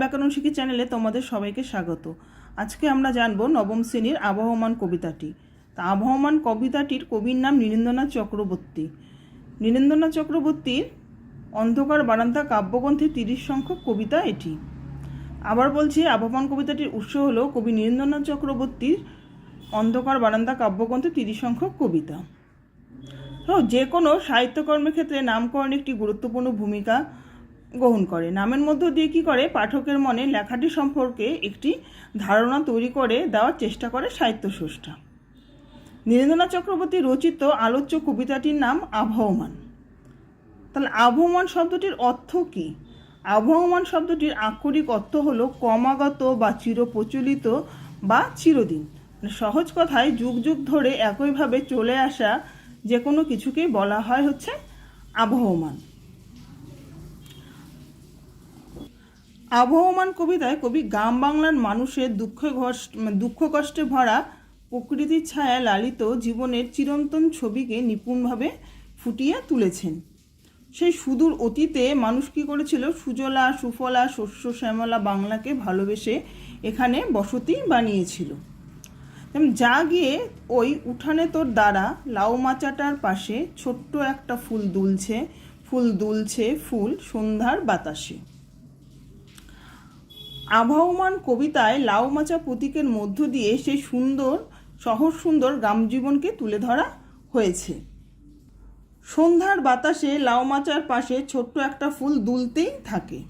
ব্যাকরণ শিখি চ্যানেলে তোমাদের সবাইকে স্বাগত। আজকে আমরা জানব নবম শ্রেণির আবহমান কবিতাটি। তা আবহমান কবিতাটির কবির নাম নীরেন্দ্রনাথ চক্রবর্তী। নীরেন্দ্রনাথ চক্রবর্তীর অন্ধকার বারান্দা কাব্যগ্রন্থের তিরিশ সংখ্যক কবিতা এটি। আবার বলছি, আবহমান কবিতাটির উৎস হল কবি নীরেন্দ্রনাথ চক্রবর্তীর অন্ধকার বারান্দা কাব্যগ্রন্থের তিরিশ সংখ্যক কবিতা। যে কোনো সাহিত্যকর্মের ক্ষেত্রে নামকরণ একটি গুরুত্বপূর্ণ ভূমিকা। গ্রহণ করে। নামের মধ্য দিয়ে কী করে? পাঠকের মনে লেখাটি সম্পর্কে একটি ধারণা তৈরি করে দেওয়ার চেষ্টা করে সাহিত্য স্রষ্টা নীরেন্দ্রনাথ চক্রবর্তী রচিত আলোচ্য কবিতাটির নাম আবহমান। তাহলে আবহমান শব্দটির অর্থ কী? আবহমান শব্দটির আক্ষরিক অর্থ হলো ক্রমাগত বা চিরপ্রচলিত বা চিরদিন। মানে সহজ কথায় যুগ যুগ ধরে একইভাবে চলে আসা যে কোনো কিছুকেই বলা হয় হচ্ছে আবহমান। আবহমান কবিতায় কবি গ্রাম বাংলার মানুষের দুঃখ কষ্ট দুঃখ কষ্টে ভরা প্রকৃতির ছায়া লালিত জীবনের চিরন্তন ছবিকে নিপুণভাবে ফুটিয়ে তুলেছেন। সেই সুদূর অতীতে মানুষ কী করেছিল? সুজলা, সুফলা, শস্য, শ্যামলা বাংলাকে ভালোবেসে এখানে বসতি বানিয়েছিল। যা গিয়ে ওই উঠানে তোর দ্বারা লাউ মাচাটার পাশে ছোট্ট একটা ফুল দুলছে ফুল দুলছে ফুল সন্ধ্যার বাতাসে। আবহমান কবিতায় লাউ মাচা প্রতীকের মধ্য দিয়ে সেই সুন্দর, সহজ সুন্দর গ্রাম জীবনকে তুলে ধরা হয়েছে। সন্ধ্যার বাতাসে লাউ মাচার পাশে ছোট্ট একটা ফুল দুলতেই থাকে।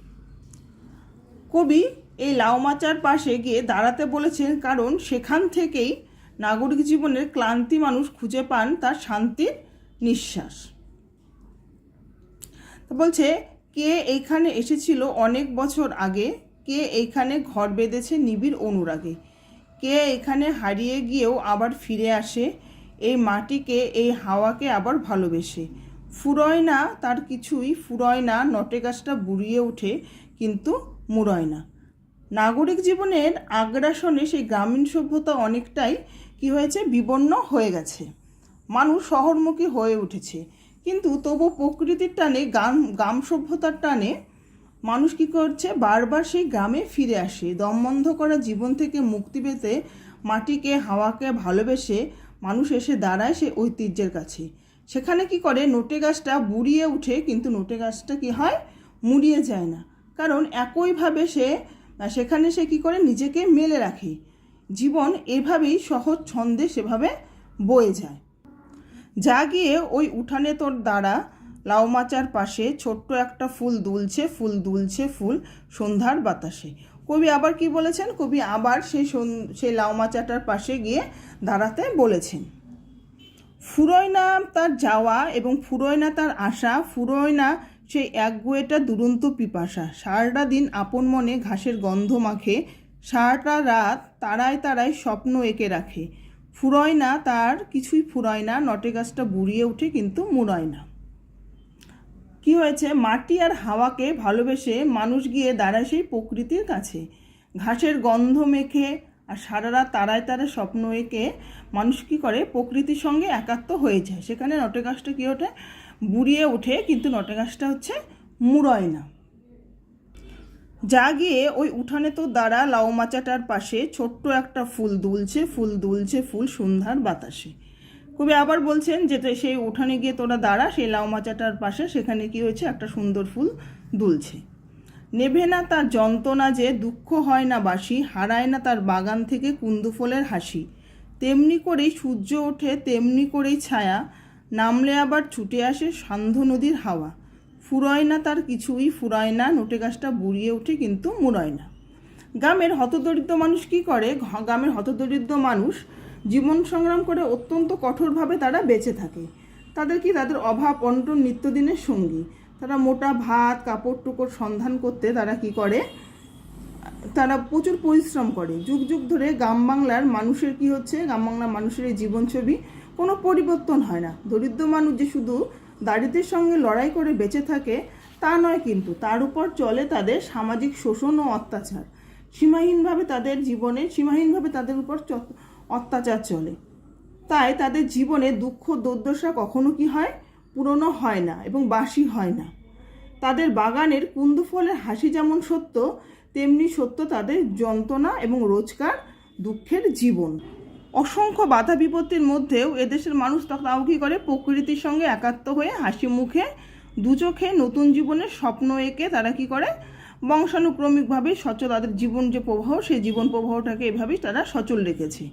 কবি এই লাউ মাচার পাশে গিয়ে দাঁড়াতে বলেছেন, কারণ সেখান থেকেই নাগরিক জীবনের ক্লান্তি মানুষ খুঁজে পান তার শান্তির নিঃশ্বাস। বলছে, কে এইখানে এসেছিল অনেক বছর আগে? কে এইখানে ঘর বেঁধেছে নিবিড় অনুরাগে। কে এখানে হারিয়ে গিয়েও আবার ফিরে আসে, এই মাটিকে, এই হাওয়াকে আবার ভালোবেসে। ফুরয় না তার কিছুই, ফুরয় না নটে গাছটা বুড়িয়ে ওঠে, কিন্তু মুড়য় না। নাগরিক জীবনের আগ্রাসনে সেই গ্রামীণ সভ্যতা অনেকটাই কি হয়েছে, বিবর্ণ হয়ে গেছে। মানুষ শহরমুখী হয়ে উঠেছে, কিন্তু তবু প্রকৃতির টানে, গ্রাম গ্রাম সভ্যতার টানে মানুষ কী করছে? বারবার সেই গ্রামে ফিরে আসে। দম বন্ধ করা জীবন থেকে মুক্তি পেতে মাটিকে, হাওয়াকে ভালোবেসে মানুষ এসে দাঁড়ায় সে ঐতিহ্যের কাছে। সেখানে কি করে? নোটে গাছটা বুড়িয়ে উঠে, কিন্তু নোটে গাছটা কি হয়? মুড়িয়ে যায় না। কারণ একইভাবে সে, সেখানে সে কি করে? নিজেকে মেলে রাখে। জীবন এভাবেই সহজ ছন্দে সেভাবে বয়ে যায়। যা গিয়ে ওই উঠানে তোর দ্বারা লাউ মাচার পাশে ছোট্ট একটা ফুল দুলছে ফুল দুলছে ফুল সন্ধ্যার বাতাসে। কবি আবার কি বলেছেন? কবি আবার সেই সেই লাউ মাচাটার পাশে গিয়ে দাঁড়াতে বলেছেন। ফুরোয় না তার যাওয়া এবং ফুরোয় না তার আশা ফুরোয় না সেই একগুয়েটা দুরন্ত পিপাসা। সারাটা দিন আপন মনে ঘাসের গন্ধ মাখে, সারাটা রাত তারায় তারায় স্বপ্ন এঁকে রাখে। ফুরোয় না তার কিছুই ফুরোয় না নটে গাছটা বুড়িয়ে ওঠে কিন্তু মুড়ায় না কি হয়েছে? মাটি আর হাওয়াকে ভালোবেসে মানুষ গিয়ে দাঁড়ায় সেই প্রকৃতির কাছে। ঘাসের গন্ধ মেখে আর সারা রাত তারায় তারায় স্বপ্ন এঁকে মানুষ কী করে? প্রকৃতির সঙ্গে একাত্ম হয়ে যায়। সেখানে নটে গাছটা কী ওঠে? বুড়িয়ে ওঠে, কিন্তু নটে গাছটা হচ্ছে মুড়য় না যা গিয়ে ওই উঠানে তো দাঁড়া লাউ মাচাটার পাশে ছোট্ট একটা ফুল দুলছে ফুল দুলছে ফুল সন্ধ্যার বাতাসে। কবি আবার বলছেন যেটা সেই উঠানে গিয়ে তোরা দাঁড়া, সেই লাউ মাচাটার পাশে, সেখানে কি হয়েছে? একটা সুন্দর ফুল দুলছে। নেভে না তার যন্ত্রণা যে দুঃখ হয় না বাসি, হারায় না তার বাগান থেকে কুন্দু ফুলের হাসি। তেমনি করেই সূর্য ওঠে, তেমনি করেই ছায়া, নামলে আবার ছুটে আসে সান্ধ্য নদীর হাওয়া। ফুরয় না তার কিছুই, ফুরায় না, নোটে গাছটা বুড়িয়ে ওঠে কিন্তু মুড়য় না। গ্রামের হতদরিদ্র মানুষ কি করে? গ্রামের হতদরিদ্র মানুষ জীবন সংগ্রাম করে অত্যন্ত কঠোরভাবে তারা বেঁচে থাকে। তাদের কি তাদের অভাব অন্টন নিত্যদিনের সঙ্গী? তারা মোটা ভাত, কাপড় টুকর সন্ধান করতে তারা কি করে? তারা প্রচুর পরিশ্রম করে। যুগ যুগ ধরে গ্রাম বাংলার মানুষের কি হচ্ছে? গ্রাম বাংলার মানুষের এই জীবন ছবি কোনো পরিবর্তন হয় না। দরিদ্র মানুষ যে শুধু দারিদ্রের সঙ্গে লড়াই করে বেঁচে থাকে, তা নয় কিন্তু, তার উপর চলে তাদের সামাজিক শোষণ ও অত্যাচার। সীমাহীনভাবে তাদের জীবনে সীমাহীনভাবে তাদের উপর অত্যাচার চলে। তাই তাদের জীবনে দুঃখ, দুর্দশা কখনো কি হয়? পুরনো হয় না এবং বাসি হয় না। তাদের বাগানের কুন্দু ফলের হাসি যেমন সত্য, তেমনি সত্য তাদের যন্ত্রণা এবং রোজকার দুঃখের জীবন। অসংখ্য বাধা বিপত্তির মধ্যেও এদেশের মানুষ তাও কী করে? প্রকৃতির সঙ্গে একাত্ম হয়ে হাসি মুখে দু চোখে নতুন জীবনের স্বপ্ন এঁকে তারা কি করে? বংশানুক্রমিকভাবে সচল তাদের জীবন যে প্রবাহ, সেই জীবন প্রবাহটাকে এভাবেই তারা সচল রেখেছে।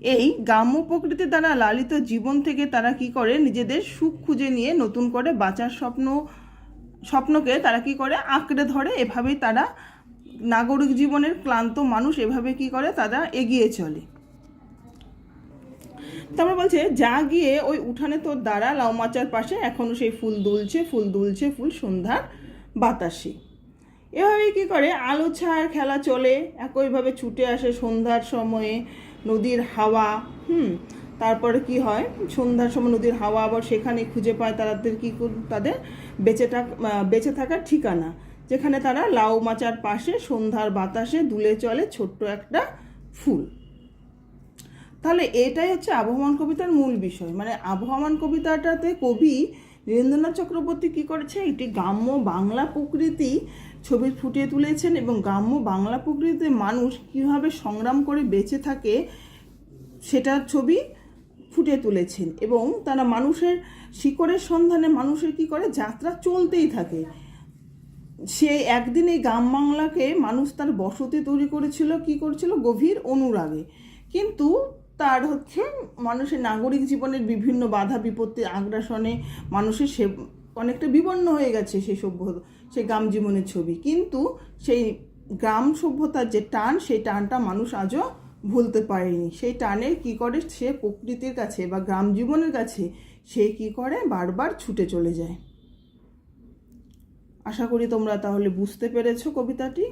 এই গ্রাম্য প্রকৃতির দ্বারা লালিত জীবন থেকে তারা কি করে? নিজেদের সুখ খুঁজে নিয়ে নতুন করে বাঁচার স্বপ্ন, স্বপ্নকে তারা কি করে? আঁকড়ে ধরে। এভাবেই তারা নাগরিক জীবনের ক্লান্ত মানুষ। এভাবে কি করে? তারা এগিয়ে চলে। তারপর বলছে, যা গিয়ে ওই উঠানে তোর দ্বারা লাউ মাচার পাশে। এখনও সেই ফুল দুলছে ফুল দুলছে, ফুল সন্ধ্যার বাতাসে। এভাবে কি করে? আলো ছায়ার খেলা চলে। একইভাবে ছুটে আসে সন্ধ্যার সময়ে। নদীর হাওয়া, হুম, তারপরে কি হয়? সন্ধ্যার সময় নদীর হাওয়া আবার সেখানে খুঁজে পায় তাদের কি তাদের বেঁচে বেঁচে থাকার ঠিকানা, যেখানে তারা লাউ মাচার পাশে সন্ধ্যার বাতাসে দুলে চলে ছোট্ট একটা ফুল। তাহলে এটাই হচ্ছে আবহমান কবিতার মূল বিষয়। মানে আবহমান কবিতাটাতে কবি নীরেন্দ্রনাথ চক্রবর্তী কী করেছে? একটি গ্রাম্য বাংলা প্রকৃতি ছবি ফুটিয়ে তুলেছেন এবং গ্রাম্য বাংলা প্রকৃতিতে মানুষ কীভাবে সংগ্রাম করে বেঁচে থাকে সেটার ছবি ফুটিয়ে তুলেছেন এবং তারা মানুষের শিকড়ের সন্ধানে মানুষের কি করে? যাত্রা চলতেই থাকে। সে একদিন এই গ্রাম বাংলাকে মানুষ তার বসতি তৈরি করেছিল, কি করেছিল? গভীর অনুরাগে। কিন্তু তার হচ্ছে মানুষের নাগরিক জীবনের বিভিন্ন বাধা বিপত্তি আগ্রাসনে মানুষের সে অনেকটা বিবন্ন হয়ে গেছে সেই সভ্য সেই গ্রাম জীবনের ছবি। কিন্তু সেই গ্রাম সভ্যতার যে টান, সেই টানটা মানুষ আজও ভুলতে পারেনি। সেই টানে কি করে সে প্রকৃতির কাছে বা গ্রাম জীবনের কাছে সে কি করে বারবার ছুটে চলে যায়। আশা করি তোমরা তাহলে বুঝতে পেরেছ কবিতাটি।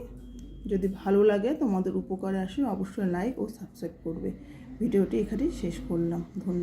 যদি ভালো লাগে তোমাদের উপকারে আসে অবশ্যই লাইক ও সাবস্ক্রাইব করবে। ভিডিওটি এখানেই শেষ করলাম। ধন্যবাদ।